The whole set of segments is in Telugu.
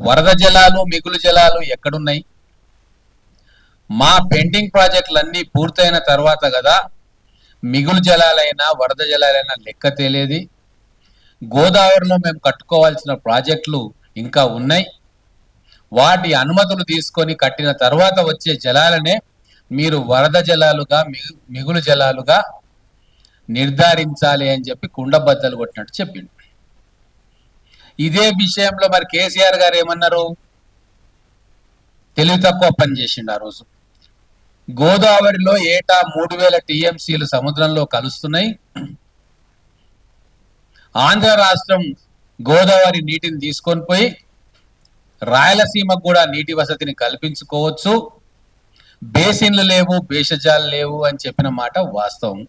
వరద జలాలు మిగులు జలాలు ఎక్కడున్నాయి? మా పెండింగ్ ప్రాజెక్టులన్నీ పూర్తయిన తర్వాత కదా మిగులు జలాలైనా వరద జలాలైనా లెక్క తేలేది. గోదావరిలో మేము కట్టుకోవాల్సిన ప్రాజెక్టులు ఇంకా ఉన్నాయి. వాటి అనుమతులు తీసుకొని కట్టిన తర్వాత వచ్చే జలాలనే మీరు వరద జలాలుగా మిగు- మిగులు జలాలుగా నిర్ధారించాలి అని చెప్పి కుండబద్దలు కొట్టినట్టు చెప్పిండు. ఇదే విషయంలో మరి కేసీఆర్ గారు ఏమన్నారు? తెలివి తక్కువ పని చేసిండు ఆ రోజు. గోదావరిలో ఏటా మూడు వేల టీఎంసీలు సముద్రంలో కలుస్తున్నాయి. ఆంధ్ర రాష్ట్రం గోదావరి నీటిని తీసుకొని పోయి రాయలసీమకు కూడా నీటి వసతిని కల్పించుకోవచ్చు. బేసిన్లు లేవు భేషజాలు లేవు అని చెప్పిన మాట వాస్తవం.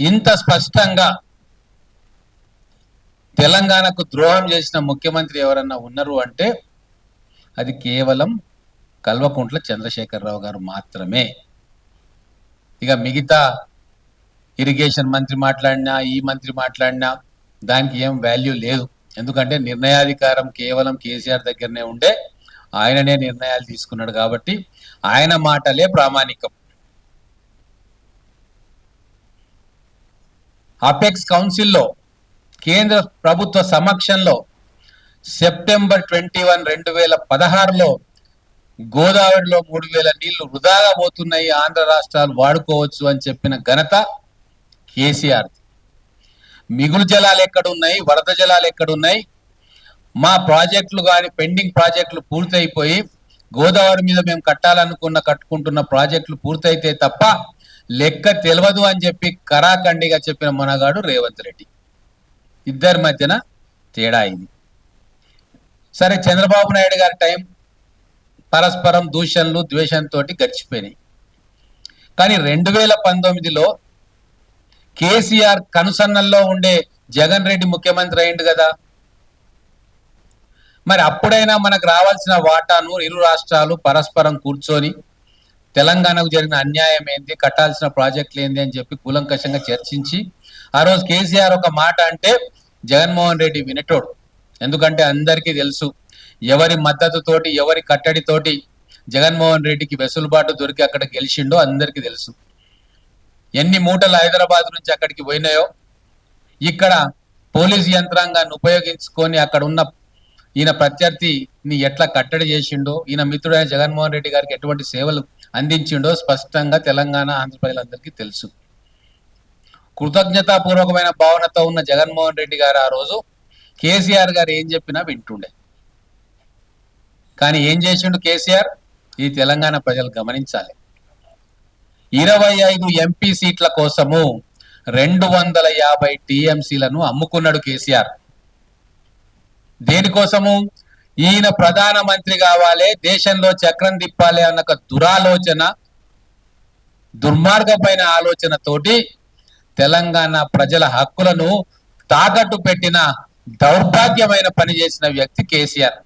ఇంత స్పష్టంగా తెలంగాణకు ద్రోహం చేసిన ముఖ్యమంత్రి ఎవరన్నా ఉన్నారు అంటే అది కేవలం కల్వకుంట్ల చంద్రశేఖరరావు గారు మాత్రమే. ఇక మిగతా ఇరిగేషన్ మంత్రి మాట్లాడినా ఈ మంత్రి మాట్లాడినా దానికి ఏం వాల్యూ లేదు. ఎందుకంటే నిర్ణయాధికారం కేవలం కేసీఆర్ దగ్గరనే ఉండే ఆయననే నిర్ణయాలు తీసుకున్నాడు కాబట్టి ఆయన మాటలే ప్రామాణికం. అపెక్స్ కౌన్సిల్లో కేంద్ర ప్రభుత్వ సమక్షంలో సెప్టెంబర్ ట్వంటీ వన్ రెండు వేల పదహారులో గోదావరిలో మూడు వేల నీళ్ళు వృధాగా పోతున్నాయి. ఆంధ్ర రాష్ట్రాలు వాడుకోవచ్చు అని చెప్పిన ఘనత కేసీఆర్ మిగులు జలాలు ఎక్కడున్నాయి? వరద జలాలు ఎక్కడున్నాయి? మా ప్రాజెక్టులు కానీ పెండింగ్ ప్రాజెక్టులు పూర్తయిపోయి గోదావరి మీద మేము కట్టాలనుకున్న కట్టుకుంటున్న ప్రాజెక్టులు పూర్తయితే తప్ప లెక్క తెలియదు అని చెప్పి కరాఖండిగా చెప్పిన మనగాడు రేవంత్ రెడ్డి. ఇద్దరి మధ్యన తేడా ఇది. సరే చంద్రబాబు నాయుడు గారి టైం పరస్పరం దూషణలు ద్వేషంతో గడిచిపోయినాయి. కానీ రెండు వేల పంతొమ్మిదిలో కేసీఆర్ కనుసన్నల్లో ఉండే జగన్ రెడ్డి ముఖ్యమంత్రి అయిండు కదా. మరి అప్పుడైనా మనకు రావాల్సిన వాటాను ఇరు రాష్ట్రాలు పరస్పరం కూర్చొని తెలంగాణకు జరిగిన అన్యాయం ఏంది కట్టాల్సిన ప్రాజెక్టులు ఏంది అని చెప్పి కూలంకషంగా చర్చించి ఆ రోజు కేసీఆర్ ఒక మాట అంటే జగన్మోహన్ రెడ్డి వినటోడు. ఎందుకంటే అందరికీ తెలుసు ఎవరి మద్దతుతోటి ఎవరి కట్టడితోటి జగన్మోహన్ రెడ్డికి వెసులుబాటు దొరికి అక్కడ గెలిచిండో అందరికీ తెలుసు. ఎన్ని మూటలు హైదరాబాద్ నుంచి అక్కడికి పోయినాయో ఇక్కడ పోలీస్ యంత్రాంగాన్ని ఉపయోగించుకొని అక్కడ ఉన్న ఈయన ప్రత్యర్థిని ఎట్లా కట్టడి చేసిండో ఈయన మిత్రుడైన జగన్మోహన్ రెడ్డి గారికి ఎటువంటి సేవలు అందించిండో స్పష్టంగా తెలంగాణ ఆంధ్రప్రదేశ్ అందరికీ తెలుసు. కృతజ్ఞతాపూర్వకమైన భావనతో ఉన్న జగన్మోహన్ రెడ్డి గారు ఆ రోజు కేసీఆర్ గారు ఏం చెప్పినా వింటుండే. కానీ ఏం చేసిండు కేసీఆర్? ఈ తెలంగాణ ప్రజలు గమనించాలి. ఇరవై ఐదు ఎంపీ సీట్ల కోసము రెండు వందల యాభై టీఎంసీలను అమ్ముకున్నాడు కేసీఆర్. దేనికోసము? ఈయన ప్రధానమంత్రి కావాలి దేశంలో చక్రం తిప్పాలి అన్న ఒక దురాలోచన దుర్మార్గమైన ఆలోచనతోటి తెలంగాణ ప్రజల హక్కులను తాకట్టు పెట్టిన దౌర్భాగ్యమైన పని చేసిన వ్యక్తి కేసీఆర్.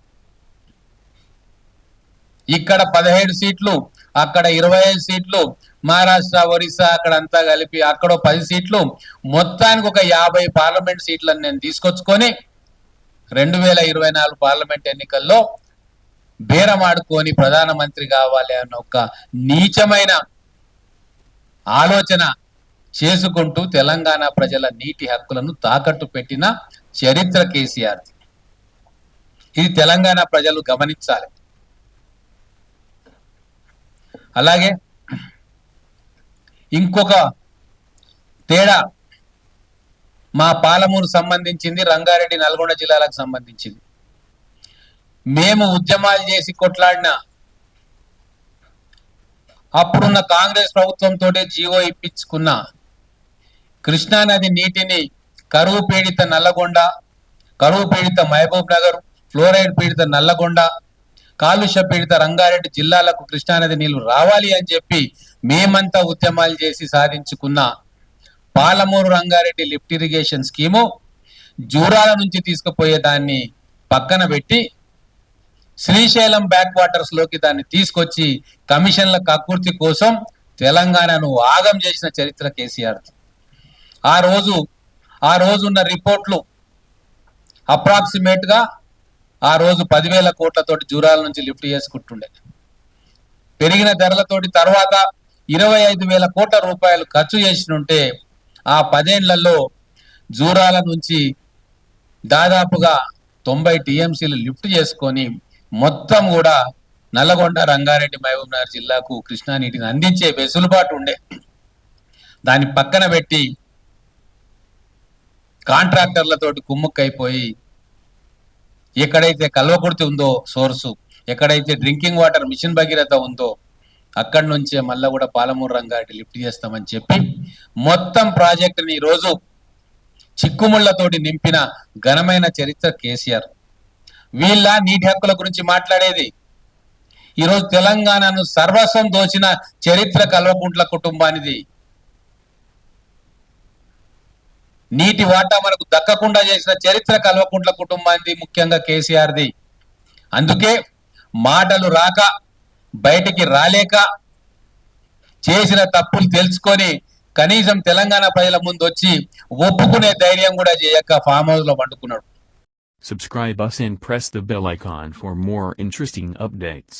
ఇక్కడ పదిహేడు సీట్లు అక్కడ ఇరవై ఐదు సీట్లు మహారాష్ట్ర ఒరిస్సా అక్కడ అంతా కలిపి అక్కడ పది సీట్లు మొత్తానికి ఒక యాభై పార్లమెంట్ సీట్లను నేను తీసుకొచ్చుకొని రెండు వేల ఇరవై నాలుగు పార్లమెంట్ ఎన్నికల్లో బేరమాడుకొని ప్రధానమంత్రి కావాలి అన్న ఒక నీచమైన ఆలోచన చేసుకుంటూ తెలంగాణ ప్రజల నీటి హక్కులను తాకట్టు పెట్టిన చరిత్ర కేసీఆర్. ఇది తెలంగాణ ప్రజలు గమనించాలి. అలాగే ఇంకొక తేడా మా పాలమూరు సంబంధించింది రంగారెడ్డి నల్గొండ జిల్లాలకు సంబంధించింది. మేము ఉద్యమాలు చేసి కొట్లాడిన అప్పుడున్న కాంగ్రెస్ ప్రభుత్వంతో జీవో ఇప్పించుకున్న కృష్ణానది నీటిని కరువు పీడిత నల్లగొండ కరువు పీడిత మహబూబ్ నగర్ ఫ్లోరైడ్ పీడిత నల్లగొండ కాలుష్య పీడిత రంగారెడ్డి జిల్లాలకు కృష్ణానది నీళ్ళు రావాలి అని చెప్పి మేమంతా ఉద్యమాలు చేసి సాధించుకున్న Palamuru Rangareddy lift irrigation scheme Jurala నుంచి తీసుకుపోయే దాన్ని పక్కన పెట్టి శ్రీశైలం బ్యాక్ వాటర్స్లోకి దాన్ని తీసుకొచ్చి కమిషన్ల కక్కుర్తి కోసం తెలంగాణను ఆగం చేసిన చరిత్ర కేసీఆర్ ఆ రోజు ఆ రోజు ఉన్న రిపోర్ట్లు అప్రాక్సిమేట్గా ఆ రోజు పదివేల కోట్లతోటి జూరాల నుంచి లిఫ్ట్ చేసుకుంటుండే. పెరిగిన ధరలతోటి తర్వాత ఇరవై ఐదు వేల కోట్ల రూపాయలు ఖర్చు చేసినుంటే ఆ పదేళ్ళలో జూరాల నుంచి దాదాపుగా తొంభై టీఎంసీలు లిఫ్ట్ చేసుకొని మొత్తం కూడా నల్లగొండ రంగారెడ్డి మహబూబ్ నగర్ జిల్లాకు కృష్ణా నీటిని అందించే వెసులుబాటు ఉండే. దాన్ని పక్కన పెట్టి కాంట్రాక్టర్లతోటి కుమ్ముక్కైపోయి ఎక్కడైతే కల్వకుర్తి ఉందో సోర్సు ఎక్కడైతే డ్రింకింగ్ వాటర్ మిషన్ భగీరథ ఉందో అక్కడి నుంచే మళ్ళా కూడా పాలమూరు రంగారెడ్డి లిఫ్ట్ చేస్తామని చెప్పి మొత్తం ప్రాజెక్టుని ఈరోజు చిక్కుముళ్ళతోటి నింపిన ఘనమైన చరిత్ర కేసీఆర్. వీళ్ళ నీటి హక్కుల గురించి మాట్లాడేది. ఈరోజు తెలంగాణను సర్వస్వం దోచిన చరిత్ర కల్వకుంట్ల కుటుంబానిది. నీటి వాటా మనకు దక్కకుండా చేసిన చరిత్ర కల్వకుంట్ల కుటుంబానికి ముఖ్యంగా కేసీఆర్ది అందుకే మాటలు రాక బయటికి రాలేక చేసిన తప్పులు తెలుసుకొని కనీసం తెలంగాణ ప్రజల ముందు వచ్చి ఒప్పుకునే ధైర్యం కూడా చేయక ఫామ్ హౌస్లో పండుకున్నాడు Subscribe us and press the bell icon for more interesting updates.